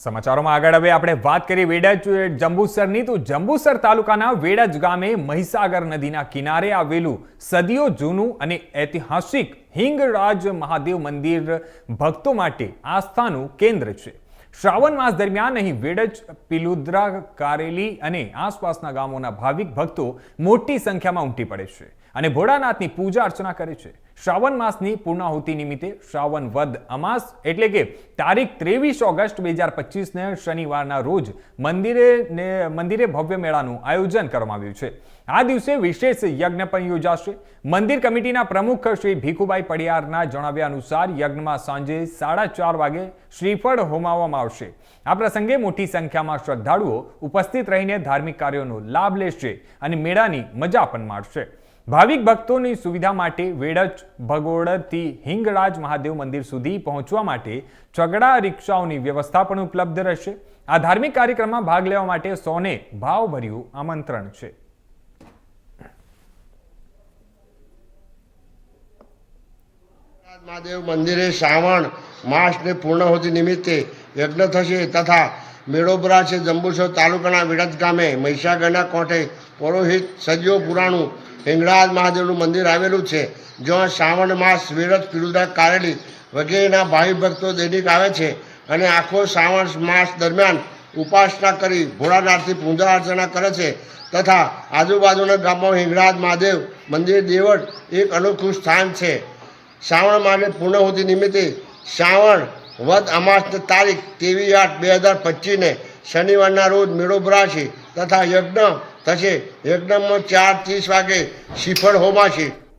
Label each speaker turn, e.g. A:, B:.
A: સમાચારોમાં આગળ હવે આપણે વાત કરીએ વેડા જંબુસરની તો જંબુસર તાલુકાના વેડજ ગામે મહીસાગર નદીના કિનારે આવેલું સદીઓ જૂનું અને ઐતિહાસિક હિંગરાજ મહાદેવ મંદિર ભક્તો માટે આસ્થાનું કેન્દ્ર છે. શ્રાવણ માસ દરમિયાન અહીં વેડજ, પિલુદ્રા, કારેલી અને આસપાસના ગામોના ભાવિક ભક્તો મોટી સંખ્યામાં ઉમટી પડે છે અને ભોળાનાથની પૂજા અર્ચના કરે છે. શ્રાવણ માસની પૂર્ણાહુતિ નિમિત્તે શ્રાવણ વદ અમાસ એટલે કે તારીખ ત્રેવીસ ઓગસ્ટ બે હજાર પચીસને શનિવારના રોજ મંદિરે ને મંદિરે ભવ્ય મેળાનું આયોજન કરવામાં આવ્યું છે. આ દિવસે વિશેષ યજ્ઞ પણ યોજાશે. મંદિર કમિટીના પ્રમુખ શ્રી ભીખુભાઈ પડિયારના જણાવ્યા અનુસાર યજ્ઞમાં સાંજે સાડા ચાર વાગે શ્રીફળ હોમાવવામાં આવશે. આ પ્રસંગે મોટી સંખ્યામાં શ્રદ્ધાળુઓ ઉપસ્થિત રહીને ધાર્મિક કાર્યોનો લાભ લેશે અને મેળાની મજા પણ માણશે. ભાવિક ભક્તોની સુવિધા માટે વેડજ ભગોળથી હિંગળાજ મહાદેવ મંદિર સુધી પહોંચવા માટે ચગડા રિક્ષાઓની વ્યવસ્થા પણ ઉપલબ્ધ રહેશે. આ ધાર્મિક કાર્યક્રમમાં ભાગ લેવા માટે સૌને ભાવભર્યું આમંત્રણ છે.
B: મહાદેવ મંદિરે શ્રાવણ માસની પૂર્ણાહુતિ નિમિત્તે યજ્ઞ થશે તથા મેળોબરા છે જંબુસર તાલુકાના વિડજ ગામે મહીસાગરના કોઠે પુરોહિત સજીવ પુરાણું હિંગળાજ મહાદેવનું મંદિર આવેલું છે, જ્યાં શ્રાવણ માસ વિરજ પિરુદા કારેલી વગેરેના ભાવિ ભક્તો દૈનિક આવે છે અને આખો શ્રાવણ માસ દરમિયાન ઉપાસના કરી ભોળાનાથથી પૂજા અર્ચના કરે છે તથા આજુબાજુના ગામમાં હિંગળાજ મહાદેવ મંદિર દેવળ એક અનોખું સ્થાન છે. શ્રાવણ માસની પૂર્ણહુતિ નિમિત્તે શ્રાવણ વદ અમાસની તારીખ ત્રેવીસ આઠ બે હજાર પચીસને શનિવારના રોજ મેળો ભરાશે તથા યજ્ઞ થશે. યજ્ઞમાં ચાર ત્રીસ વાગે શ્રીફળ હોમાશે.